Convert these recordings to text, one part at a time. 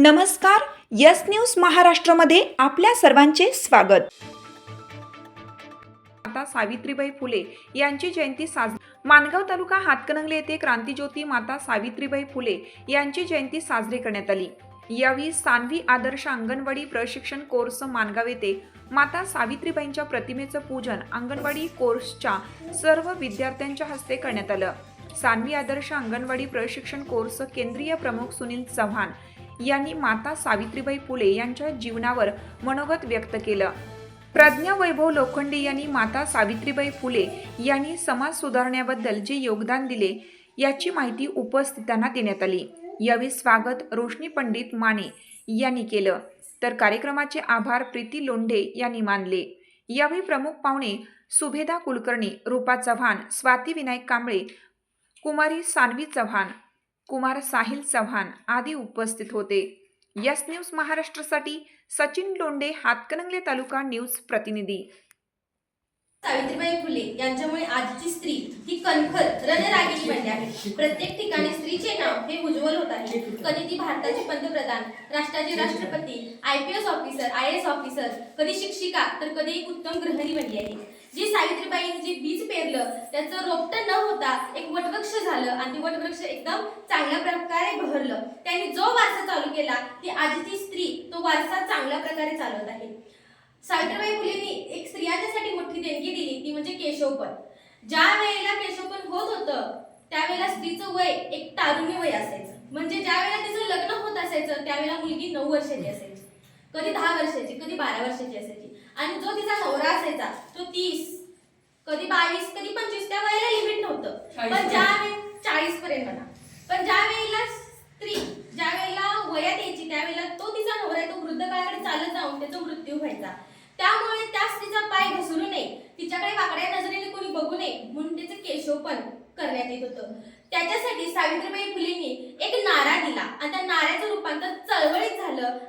नमस्कार yes news महाराष्ट्रामध्ये आपल्या सर्वांचे स्वागत. माता सावित्रीबाई फुले यांची जयंती साजरी माणगाव तालुका हातकणंगले येथे क्रांतीज्योती माता सावित्रीबाई फुले यांची जयंती साजरी करण्यात आली. यावेळी सानवी आदर्श अंगणवाडी प्रशिक्षण कोर्स माणगाव येथे माता सावित्रीबाईंच्या प्रतिमेचं पूजन अंगणवाडी कोर्सच्या सर्व विद्यार्थ्यांच्या हस्ते करण्यात आलं. सानवी आदर्श अंगणवाडी प्रशिक्षण कोर्स केंद्रीय प्रमुख सुनील चव्हाण यांनी माता सावित्रीबाई फुले यांच्या जीवनावर मनोगत व्यक्त केलं. प्रज्ञा वैभव लोखंडे यांनी माता सावित्रीबाई फुले यांनी समाज सुधारण्याबद्दल जे योगदान दिले याची माहिती उपस्थितांना देण्यात आली. यावेळी स्वागत रोशनी पंडित माने यांनी केलं. तर कार्यक्रमाचे आभार प्रीती लोंढे यांनी मानले. यावेळी प्रमुख पाहुणे सुभेदा कुलकर्णी रूपा चव्हाण स्वाती विनायक कांबळे कुमारी सानवी चव्हाण कुमार साहिल चव्हाण आदी उपस्थित होते. यस न्यूज महाराष्ट्रासाठी सचिन लोंडे हातकणंगले तालुका न्यूज प्रतिनिधी. सावित्रीबाई फुले यांच्यामुळे आजची स्त्री ही कणखर रणरागिणी बनली आहे. प्रत्येक ठिकाणी स्त्रीचे नाव हे उज्ज्वल होत आहे. कधी ती भारताचे पंतप्रधान राष्ट्राचे राष्ट्रपती I P S officer I S officer कधी शिक्षिका तर कधी एक उत्तम गृहिणी बनली आहे. जी सावित्रीबाईंनी जे बीज पेरलं त्याचं रोपटं न होता एक वटवृक्ष झालं आणि ते वटवृक्ष एकदम चांगल्या प्रकारे बहरलं. त्यांनी जो वारसा चालू केला ती आजची स्त्री तो वारसा चांगल्या प्रकारे चालवत आहे. सावित्रीबाई फुलेंनी एक स्त्रियांच्यासाठी मोठी देणगी दिली ती म्हणजे केशवपण. ज्या वेळेला केशवपण होत होतं त्यावेळेला स्त्रीचं वय एक तारुण्य वय असायचं. म्हणजे ज्या वेळेला तिचं लग्न होत असायचं त्यावेळेला मुलगी नऊ वर्षाची असायची. कधी दहा वर्षाची कधी बारा वर्षाची असायची. आणि जो तिचा नवरा असायचा तो तीस कधी बावीस कधी पंचवीस त्या वयाला लिमिट नव्हतं. पण ज्या चाळीस पर्यंत म्हणा. पण ज्या वेळेला स्त्री ज्या वेळेला वयात यायची त्यावेळेला तो तिचा नवरा तो वृद्ध काळाकडे चालत जाऊन त्याचा मृत्यू व्हायचा. त्यामुळे त्या स्त्रीचा पाय घसरू नये. तिच्याकडे वाकड्या नजरेने कोणी बघू नये म्हणून तिचं केशवपण करण्यात येत होतं. त्याच्यासाठी सावित्रीबाई फुलेंनी एक नारा दिला. आणि त्या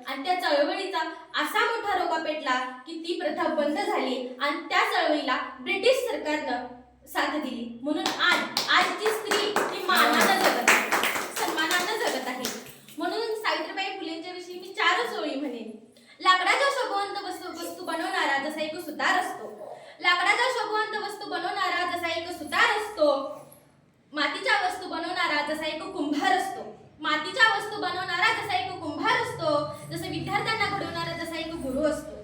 आणि त्या चळवळीचा असा मोठा रोगा पेटला की ती प्रथा बंद झाली आणि त्या चळवळीला ब्रिटिश सरकारनं साथ दिली. म्हणून आज आजची स्त्री ही मानानं जगत आहे सन्मानानं जगत आहे. म्हणून सावित्रीबाई फुलेंच्या विषयी मी चारच ओळी म्हणेन. लाकडाच्या शोभवंत वस्तू वस्तू बनवणारा जसा एक सुतार असतो. लाकडाच्या शोभवंत वस्तू बनवणारा जसा एक सुतार असतो. मातीच्या वस्तू बनवणारा जसा एक कुंभार असतो. मातीच्या वस्तू बनवणारा जसा एक कुंभार असतो जसं विद्यार्थ्यांना घडवणारा जसा एक गुरु असतो.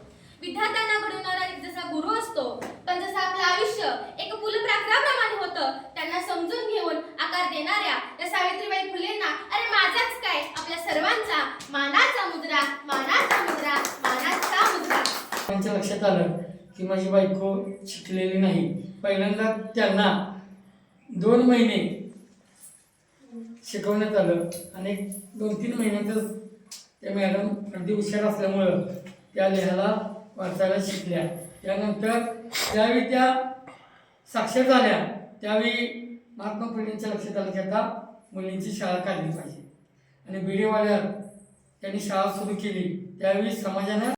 विद्यार्थ्यांना घडवणारा एक जसा गुरु असतो पण जसं आपलं आयुष्य एक फुलप्राकाराप्रमाणे होतं त्यांना समजून घेऊन आकार देणाऱ्या त्या सावित्रीबाई फुलेंना अरे माझाच काय? आपल्या सर्वांचा मानाचा मुद्रा मानाचा मुद्रा मानाचा मुद्रा. त्यांच्या लक्षात आलं की माझी बायको शिकलेली नाही. पहिल्यांदा त्यांना दोन महिने शिकवण्यात आलं आणि दोन तीन महिन्यातच त्या मॅडम अगदी हुशार असल्यामुळं त्या लिहायला वाचायला शिकल्या. त्यानंतर ज्यावेळी त्या साक्षर झाल्या त्यावेळी महात्मा फुलेंच्या लक्षात आलं की आता मुलींची शाळा काढली पाहिजे. आणि बिडेवाड्यात त्यांनी शाळा सुरू केली. त्यावेळी समाजानं